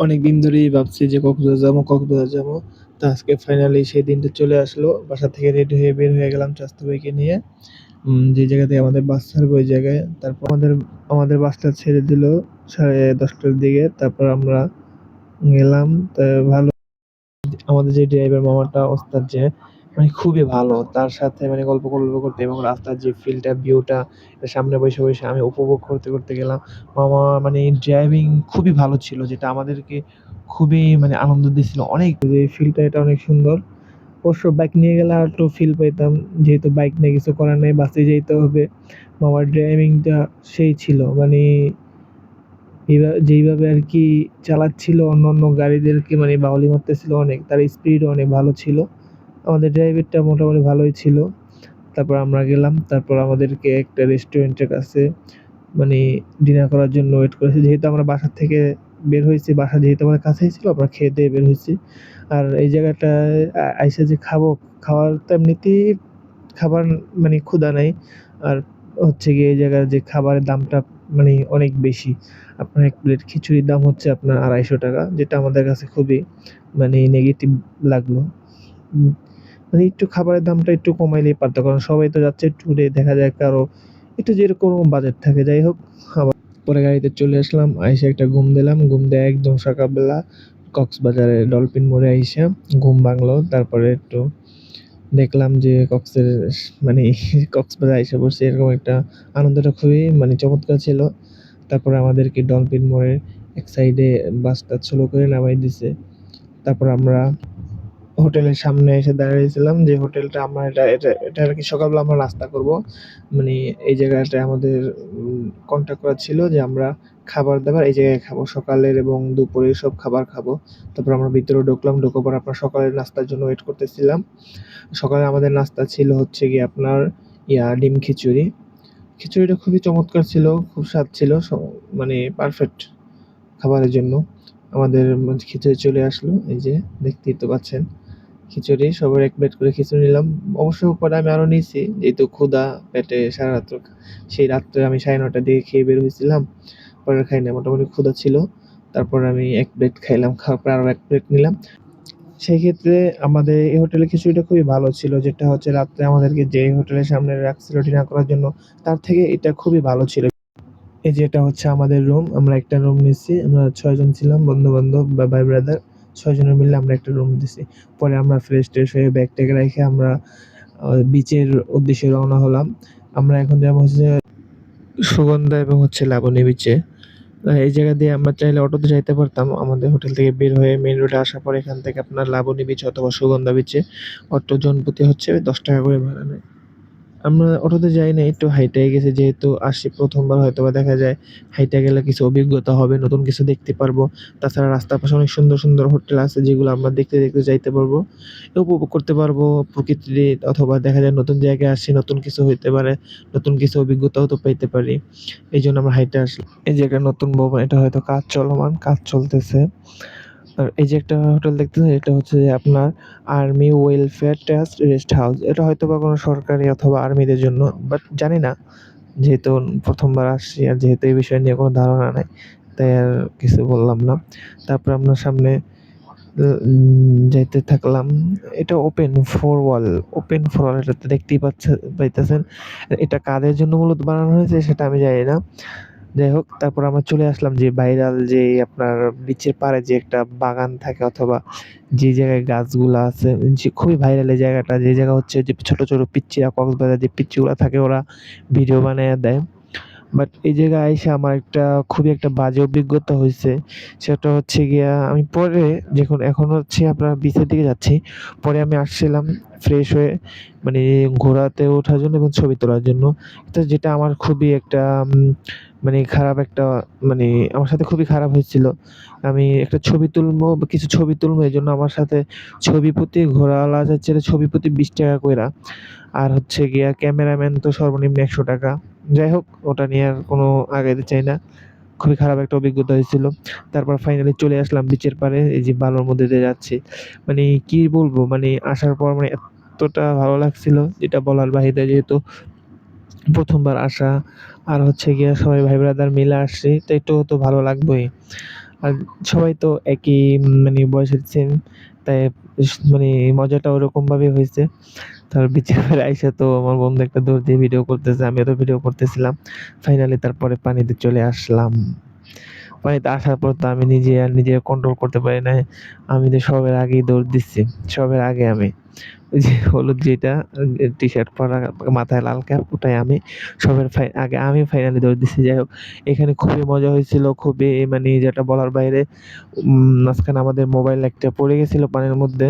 অনেক দিন ধরেই ভাবছি যে কক্সবাজার যাব কক্সবাজার যাব। তো আজকে ফাইনালি সেই দিনটা চলে আসলো। বাসা থেকে রেডি হয়ে বের হয়ে গেলাম স্বাস্থ্য বাইকে নিয়ে। যে জায়গা থেকে আমাদের বাস ছাড়বে ওই জায়গায়। তারপর আমাদের আমাদের বাসটা ছেড়ে দিল সাড়ে দশটার দিকে। তারপর আমরা গেলাম। তা ভালো। আমাদের যে ড্রাইভার মামাটা, ওস্তাদ যে মানে খুবই ভালো। তার সাথে মানে গল্প গল্প করতে এবং রাস্তার যে ফিলটা ভিউটা সামনে বসে বসে আমি উপভোগ করতে করতে গেলাম। মামা মানে ড্রাইভিং খুবই ভালো ছিল, যেটা আমাদেরকে খুবই মানে আনন্দ দিচ্ছিল অনেক। যে ফিলটা এটা অনেক সুন্দর। অবশ্য বাইক নিয়ে গেলে আর একটু ফিল পেতাম যেহেতু বাইক নিয়ে কিছু করার নেই, বাসে যেতে হবে। মামার ড্রাইভিংটা সেই ছিল। মানে যেইভাবে আর কি চালাচ্ছিল অন্য অন্য গাড়িদেরকে মানে বাউলি মারতেছিল অনেক। তার স্পিড অনেক ভালো ছিল। আমাদের ড্রাইভারটা মোটামুটি ভালোই ছিল। তারপর আমরা গেলাম, তারপর আমাদেরকে একটা রেস্টুরেন্টের কাছে মানে ডিনার করার জন্য ওয়েট করেছি। যেহেতু আমরা বাসা থেকে বের হয়েছি, বাসা যেহেতু আমাদের কাছেই ছিল, আমরা খেয়ে দিয়ে বের হয়েছি। আর এই জায়গাটায় আইসা যে খাব, খাওয়ার তো এমনিতেই খাবার মানে ক্ষুধা নাই। আর হচ্ছে গিয়ে এই জায়গার যে খাবারের দামটা মানে অনেক বেশি। আপনার এক প্লেট খিচুড়ির দাম হচ্ছে আপনার আড়াইশো টাকা, যেটা আমাদের কাছে খুবই মানে নেগেটিভ লাগল। মানে একটু খাবারের দামটা একটু কমাইলেই পারতো, কারণ সবাই তো যাচ্ছে ট্যুরে দেখা যায় কারও একটু যেরকম বাজেট থাকে, যাই হোক। আবার পরে গাড়িতে চলে আসলাম, আইসে একটা ঘুম দিলাম, ঘুম দিয়ে একদম সকালবেলা কক্সবাজারে ডলফিন মোড়ে আইসা ঘুম ভাঙলো, তারপরে একটু দেখলাম যে কক্সের মানে কক্সবাজার আইসা পড়ছে, এরকম একটা আনন্দটা খুবই মানে চমৎকার ছিল। তারপরে আমাদেরকে ডলফিন মোড়ের এক সাইডে বাসটা স্লো করে নামাই দিছে। তারপর আমরা হোটেলের সামনে এসে দাঁড়িয়েছিলাম যে হোটেলটা আমরা এটা এটা এটা আর কি সকালবেলা আমরা নাস্তা করব। মানে এই জায়গাটায় আমাদের কন্ট্যাক্ট করা ছিল যে আমরা খাবার দাবার এই জায়গায় খাব, সকালের এবং দুপুরের সব খাবার খাব। তারপর আমরা ভিতরে ঢুকলাম, ঢোকার পর আপনার সকালের নাস্তার জন্য ওয়েট করতেছিলাম। সকালে আমাদের নাস্তা ছিল হচ্ছে গিয়ে আপনার, ইয়া, ডিম খিচুড়ি। খিচুড়িটা খুবই চমৎকার ছিল, খুব স্বাদ ছিল মানে পারফেক্ট খাবারের জন্য। আমাদের খিচুড়ি চলে আসলো, এই যে দেখতেই তো পাচ্ছেন। খিচুড়ি, সবার এক প্লেট করে খিচুড়ি নিলাম। অবশ্য পরে আমি আরও নিয়েছি যেহেতু ক্ষুধা পেটে সারা রাত্র, সেই রাত্রে আমি সাড়ে নটার দিকে খেয়ে বের হয়েছিলাম। পরে খাই না, মোটামুটি ক্ষুধা ছিল। তারপর আমি এক প্লেট খাইলাম, খাওয়ার পর আরও এক প্লেট নিলাম। সেই ক্ষেত্রে আমাদের এই হোটেলের খিচুড়িটা খুবই ভালো ছিল, যেটা হচ্ছে রাত্রে আমাদেরকে যে হোটেলের সামনে রাখছিল ডিনার করার জন্য, তার থেকে এটা খুবই ভালো ছিল। এই যে এটা হচ্ছে আমাদের রুম আমরা একটা রুম নিচ্ছি আমরা ছয়জন ছিলাম বন্ধু বান্ধব বা ভাই ব্রাদার ছয়জনের মিলে আমরা একটা রুম দিছি। পরে আমরা ফ্রেশ ট্রেশ হয়ে ব্যাগ ট্যাগ রেখে আমরা বিচের উদ্দেশ্যে রওনা হলাম। আমরা এখন যাব হচ্ছে সুগন্ধা এবং হচ্ছে লাবণী বিচে এই জায়গা দিয়ে আমরা চাইলে অটোতে যাইতে পারতাম। আমাদের হোটেল থেকে বের হয়ে মেন রোডে আসার পর এখান থেকে আপনার লাবণী বিচ অথবা সুগন্ধা বিচে অটো জনপতি হচ্ছে দশ টাকা করে ভাড়া নেয়। আমরা অটোতে যাই না একটু হাইটে গেছে, যেহেতু আসি প্রথমবার হয়তো বা দেখা যায় হাইটে গেলে কিছু অভিজ্ঞতা হবে, নতুন কিছু দেখতে পারব। তাছাড়া রাস্তার পাশে অনেক সুন্দর সুন্দর হোটেল আছে, যেগুলো আমরা দেখতে দেখতে যাইতে পারব, উপভোগ করতে পারব প্রকৃতি অথবা দেখা যায় নতুন জায়গায় আসছি নতুন কিছু হইতে পারে, নতুন কিছু অভিজ্ঞতাও তো পাইতে পারি। এই জন্য আমরা হাইটে আসলাম। এই যে একটা নতুন ভবন, এটা হয়তো কাজ চলমান, কাজ চলতেছে। এই যে একটা হোটেল দেখতেছেন, এটা হচ্ছে যে আপনার army welfare trust rest house এটা হয়তো বা কোনো সরকারি অথবা আর্মিদের জন্য বাট জানি না। যেহেতু প্রথমবার আসছি আর যেহেতু এই বিষয় নিয়ে কোনো ধারণা নাই, তাই আর কিছু বললাম না। তারপর আমরা সামনে যাইতে থাকলাম। এটা open four wall open four wall এটাতে দেখতেই পাচ্ছে, পাইতেছেন। এটা কাদের জন্য মূলত বানানো হয়েছে সেটা আমি জানি না। যাই হোক, তারপর আমরা চলে আসলাম যে ভাইরাল যে আপনার বিচের পাড়ে যে একটা বাগান থাকে অথবা যে জায়গায় গাছগুলা আছে, যে খুবই ভাইরাল এই জায়গাটা। যে জায়গা হচ্ছে যে ছোটো ছোটো পিচ্চিরা, কক্সবাজার যে পিচ্চিগুলো থাকে, ওরা ভিডিও বানিয়ে দেয়। বাট এই জায়গায় এসে আমার একটা খুবই একটা বাজে অভিজ্ঞতা হয়েছে। সেটা হচ্ছে গিয়া, আমি পরে যখন, এখন হচ্ছে আপনার বিচের দিকে যাচ্ছি, পরে আমি আসছিলাম ফ্রেশ হয়ে মানে ঘোরাতে ওঠার জন্য এবং ছবি তোলার জন্য। তো যেটা আমার খুবই একটা মানে খারাপ একটা মানে আমার সাথে খুবই খারাপ হয়েছিল। আমি একটা ছবি তুলবো, কিছু ছবি তুলবো, এই জন্য আমার সাথে ছবি প্রতি ঘোরাওয়ালা যাচ্ছে ছবি প্রতি বিশ টাকা কইরা। আর হচ্ছে গিয়া ক্যামেরাম্যান তো সর্বনিম্ন একশো টাকা। যাই হোক, ওটা নিয়ে আর কোনো আগাইতে চাই না। খুবই খারাপ একটা অভিজ্ঞতা হয়েছিল। তারপর ফাইনালি চলে আসলাম বিচের পারে এই যে বালুর মধ্যে দিয়ে যাচ্ছি। মানে কি বলব মানে আসার পর মানে এতটা ভালো লাগছিল, যেটা বলার বাহিরে যেহেতু প্রথমবার আসা, আর হচ্ছে গিয়ে সবাই ভাই ব্রাদার মিলে আসছি, তো একটু তো ভালো লাগবেই। আর সবাই তো একই মানে বয়সের সেম তাই মানে মজাটা ওরকমভাবেই হয়েছে তারপর তার পাড়ে আইসা তো আমার বন্ধু একটা দৌড় দিয়ে ভিডিও করতেছে, আমি তো ভিডিও করতেছিলাম। ফাইনালি তারপরে পানিতে চলে আসলাম। পানিতে আসার পর তো আমি নিজে আর নিজে কন্ট্রোল করতে পারি না আমি তো সবের আগেই দৌড় দিচ্ছি। সবের আগে আমি। যে হলুদ যেটা এ টি-শার্ট পরা, মাথায় লাল ক্যাপ ওটাই আমি। সবার ফাই আগে আমি ফাইনালি দৌড় দিচ্ছি। যাই হোক এখানে খুবই মজা হয়েছিল। খুবই মানে যেটা বলার বাইরে। মাঝখানে আমাদের মোবাইল একটা পড়ে গেছিল পানির মধ্যে।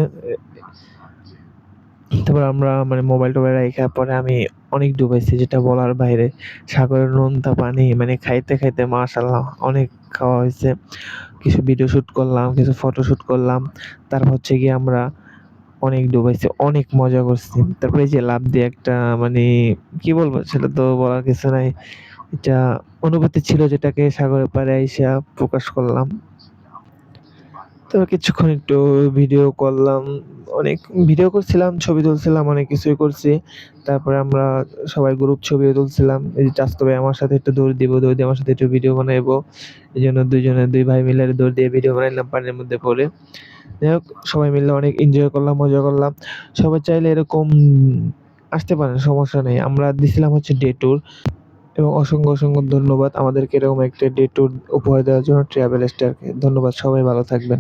তারপর আমরা মানে মোবাইল-টোবাইল রাইখা পরে আমি অনেক ডুবাইছি যেটা বলার বাইরে। সাগরের নোনতা পানি মানে খাইতে, খাইতে মাশাআল্লাহ অনেক খাওয়া হয়েছে কিছু ভিডিও শ্যুট করলাম, কিছু ফটো শ্যুট করলাম। তারপর হচ্ছে গিয়ে আমরা অনেক ডুবাইছে, অনেক মজা করছি। তারপরে যে লাভ দিয়ে একটা মানে কি বলব, সেটা তো বলার কিছু নাই। এটা অনুভূতি ছিল যেটাকে সাগরের পাড়ে আইসা প্রকাশ করলাম। তো কিছুক্ষণ একটু ভিডিও করলাম। অনেক ভিডিও করছিলাম, ছবি তুলছিলাম, অনেক কিছুই করছি। তারপরে আমরা সবাই গ্রুপ ছবিও তুলছিলাম। এই যে ভাই আমার সাথে একটু দৌড় দিব, দৌড় দিয়ে আমার সাথে একটু ভিডিও বানাইবো। এজন্য ২ জনে ২ ভাই মিলে দৌড় দিয়ে ভিডিও বানাইলাম পানির মধ্যে পড়ে। যাই হোক সবাই মিলে অনেক এনজয় করলাম, মজা করলাম। সবাই চাইলে এরকম আসতে পারেন, সমস্যা নেই। আমরা দিছিলাম হচ্ছে ডে ট্যুর এবং অসংখ্য, অসংখ্য ধন্যবাদ আমাদেরকে এরকম একটা ডে ট্যুর উপহার দেওয়ার জন্য ট্রাভেল স্টারকে। ধন্যবাদ। সবাই ভালো থাকবেন।